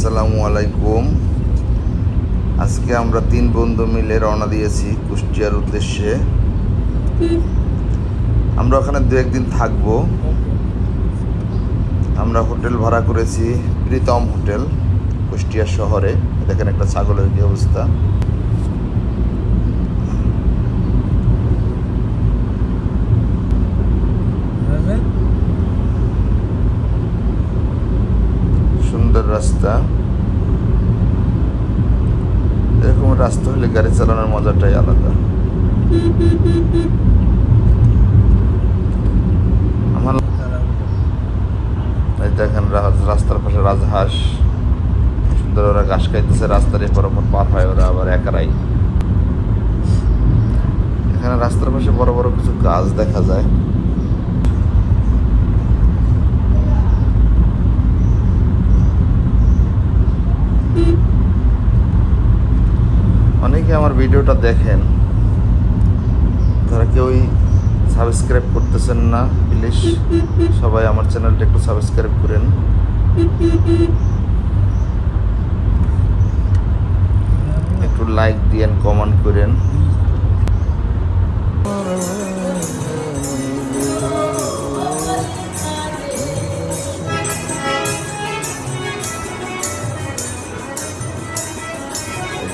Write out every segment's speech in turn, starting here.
আসসালামু আলাইকুম। আজকে আমরা তিন বন্ধু মিলে রওনা দিয়েছি কুষ্টিয়ার উদ্দেশ্যে। আমরা ওখানে দু একদিন থাকব। আমরা হোটেল ভাড়া করেছি প্রীতম হোটেল, কুষ্টিয়া শহরে। দেখেন একটা ছাগলের কি অবস্থা সুন্দর রাস্তা। এরকম রাস্তা হলে গাড়ি চালানোর মজাটাই আলাদা। আমার দেখেন রাস্তার পাশে রাজহাঁস। সুন্দর ওরা ঘাস খাইতেছে, রাস্তার এপর ওপর পার হয় ওরা আবার একারাই। এখানে রাস্তার পাশে বড় বড় কিছু গাছ দেখা যায়। অনেকে আমার ভিডিওটা দেখেন। তারা কেউই সাবস্ক্রাইব করতেছেন না প্লিজ সবাই আমার চ্যানেলটা একটু সাবস্ক্রাইব করেন।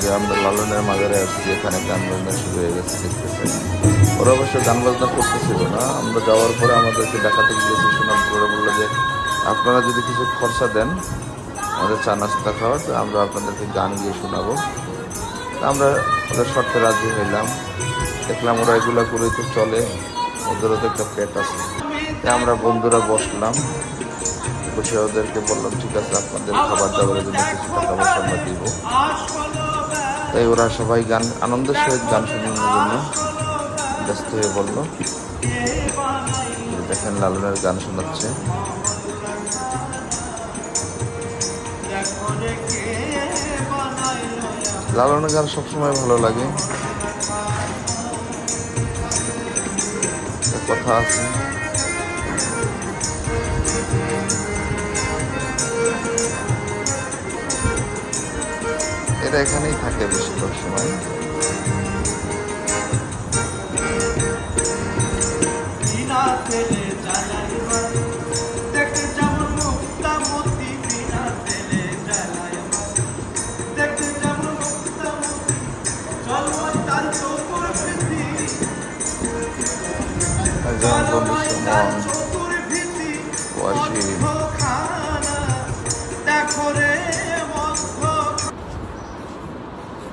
যে আমরা লালনের মাজারে আসছি এখানে গান বাজনা শুরু হয়ে গেছে দেখতেছেন ওরা অবশ্য গান বাজনা করতেছিল না। আমরা যাওয়ার পরে আমাদেরকে দেখাতে গিয়েছে, শোনার পরে বলল যে, আপনারা যদি কিছু খরচা দেন, আমাদের চা নাস্তা খাওয়ার, তো আমরা আপনাদেরকে গান গিয়ে শোনাবো। আমরা ওদের শর্তে রাজি হইলাম। দেখলাম ওরা এগুলো করে তো চলে। ওদেরও তো একটা পেট আছে। তাই আমরা বন্ধুরা বসলাম। বসে ওদেরকে বললাম, ঠিক আছে, আপনাদের খাবার দাবারের জন্য কিছু টাকা পয়সা আমরা দিব। তাই ওরা সবাই গান, আনন্দের সহিত গান শোনানোর জন্য ব্যস্ত হয়ে বলল দেখেন লালনের গান শোনাচ্ছে। লালনের গান সবসময় ভালো লাগে। কথা আছে। এরা এখানেই থাকে বেশিরভাগ সময়। তেলে জ্বালাই মার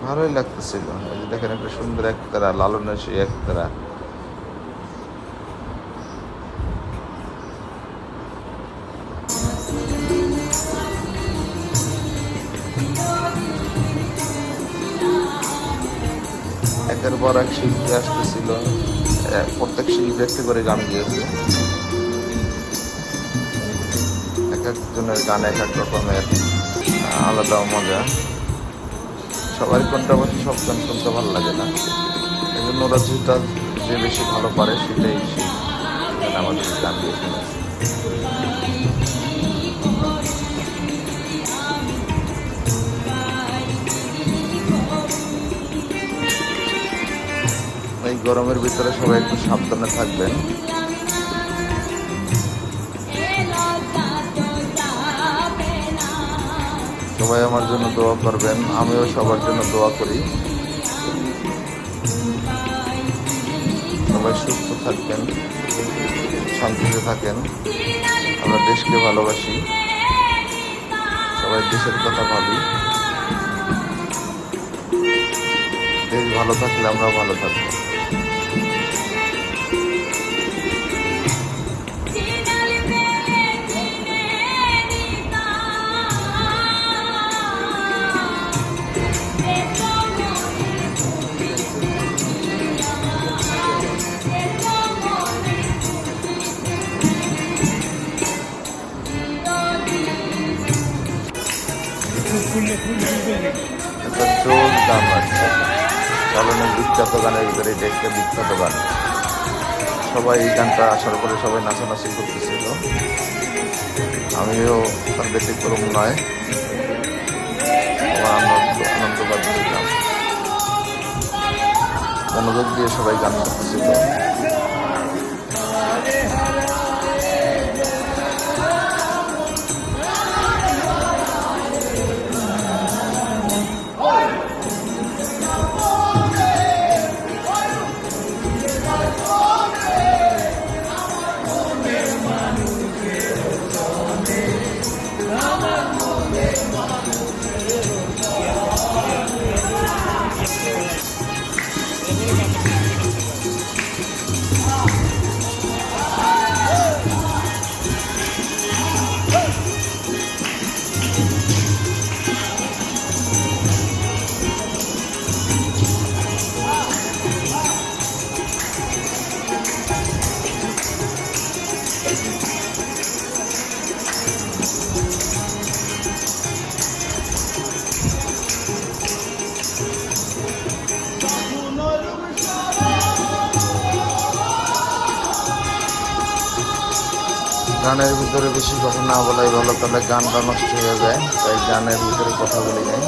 ভালোই লাগতেছিল। দেখেন একটা সুন্দর একতারা লালনের সেই একতারা একের পর এক শিল্পী আসতেছিল। প্রত্যেক শিল্পী একটি করে গান গিয়েছে। এক একজনের গান এক এক রকমের আলাদা মজা। সবাই কোনটা বসে সব গান শুনতে ভালো লাগে না। এই জন্য ওরা যেটা যে বেশি ভালো পারে সেটাই এখানে আমাদের গান দিয়ে শোনে। এই গরমের ভিতরে সবাই একটু সাবধানে থাকবেন। সবাই আমার জন্য দোয়া করবেন, আমিও সবার জন্য দোয়া করি। সবাই সুস্থ থাকবেন, শান্তিতে থাকেন। আমরা দেশকে ভালোবাসি। সবাই দেশের কথা ভাবি। দেশ ভালো থাকলে আমরাও ভালো থাকব। জোর গান আছে। চালনের বিখ্যাত গানের ভিতরে এটা একটা বিখ্যাত গান। সবাই এই গানটা আসার পরে সবাই নাচানাচি করতেছিল। আমিও তার ব্যতিক্রম নয় আনন্দ আনন্দ পাচ্ছিলাম। মনোযোগ দিয়ে সবাই গান করতেছিল। গানের ভিতরে বেশি কথা না বলাই ভালো, তাহলে গানটা নষ্ট হয়ে যায়, তাই গানের ভিতরে কথা বলি নাই।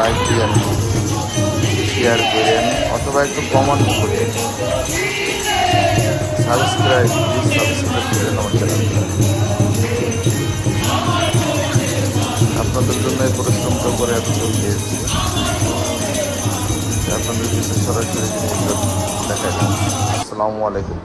লাইক দিয়েন শেয়ার করেন অথবা একটু কমেন্ট করেন সাবস্ক্রাইব প্লিজ সাবস্ক্রাইব করেন আমার চ্যানেল আপনাদের জন্য পরিশ্রমটা করে এত দূর পেয়েছি আপনাদের কিছু সরাসরি দেখাই আসসালামু আলাইকুম।